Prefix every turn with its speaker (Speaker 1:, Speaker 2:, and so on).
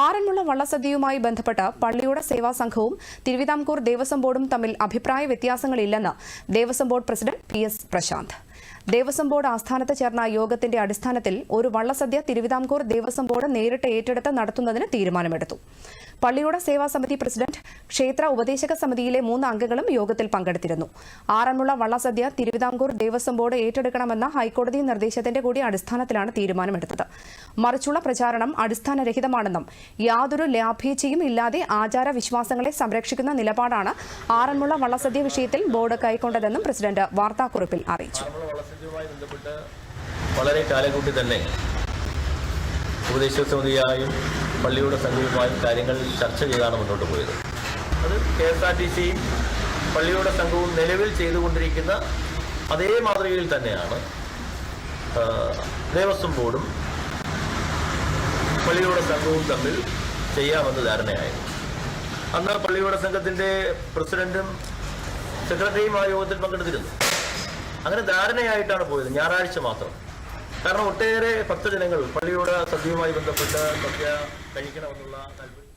Speaker 1: ആറന്മുള വള്ളസദ്യയുമായി ബന്ധപ്പെട്ട് പള്ളിയുടെ സേവാ സംഘവും തിരുവിതാംകൂർ ദേവസ്വം ബോർഡും തമ്മിൽ അഭിപ്രായ വ്യത്യാസങ്ങളില്ലെന്ന് Devaswom board president P S Prasanth. Devaswom board ആസ്ഥാനത്ത് ചേർന്ന യോഗത്തിന്റെ അടിസ്ഥാനത്തിൽ ഒരു വള്ളസദ്യ തിരുവിതാംകൂർ ദേവസ്വം ബോർഡ് നേരിട്ട് ഏറ്റെടുത്ത് നടത്തുന്നതിന് തീരുമാനമെടുത്തു. പള്ളിയുടെ സേവാ സമിതി പ്രസിഡന്റ് ക്ഷേത്ര ഉപദേശക സമിതിയിലെ മൂന്ന് അംഗങ്ങളും യോഗത്തിൽ പങ്കെടുത്തിരുന്നു. ആറന്മുള വള്ളസദ്യ തിരുവിതാംകൂർ ദേവസ്വം ബോർഡ് ഏറ്റെടുക്കണമെന്ന ഹൈക്കോടതി നിർദ്ദേശത്തിന്റെ കൂടി അടിസ്ഥാനത്തിലാണ് തീരുമാനമെടുത്തത്. മറിച്ചുള്ള പ്രചാരണം അടിസ്ഥാനരഹിതമാണെന്നും യാതൊരു ലാഭേച്ഛയും ഇല്ലാതെ ആചാര വിശ്വാസങ്ങളെ സംരക്ഷിക്കുന്ന നിലപാടാണ് ആറന്മുള വള്ളസദ്യ വിഷയത്തിൽ ബോർഡ് കൈക്കൊണ്ടതെന്നും പ്രസിഡന്റ് വാർത്താക്കുറിപ്പിൽ അറിയിച്ചു.
Speaker 2: വളരെ കാലക്കൂട്ടി തന്നെ ഉപദേശക സമിതിയായും പള്ളിയുടെ സംഘവുമായും കാര്യങ്ങൾ ചർച്ച ചെയ്താണ് മുന്നോട്ട് പോയത്. അത് കെ എസ് ആർ ടി സിയും പള്ളിയുടെ സംഘവും നിലവിൽ ചെയ്തുകൊണ്ടിരിക്കുന്ന അതേ മാതൃകയിൽ തന്നെയാണ് ദേവസ്വം ബോർഡും പള്ളിയുടെ സംഘവും തമ്മിൽ ചെയ്യാമെന്ന് ധാരണയായിരുന്നു. അന്ന് പള്ളിയുടെ സംഘത്തിന്റെ പ്രസിഡന്റും സെക്രട്ടറിയും ആ യോഗത്തിൽ പങ്കെടുത്തിരുന്നു. അങ്ങനെ ധാരണയായിട്ടാണ് പോയത് ഞായറാഴ്ച മാത്രം. കാരണം ഒട്ടേറെ ഭക്തജനങ്ങൾ പള്ളിയുടെ സദ്യയുമായി ബന്ധപ്പെട്ട് സദ്യ കഴിക്കണമെന്നുള്ള താല്പര്യം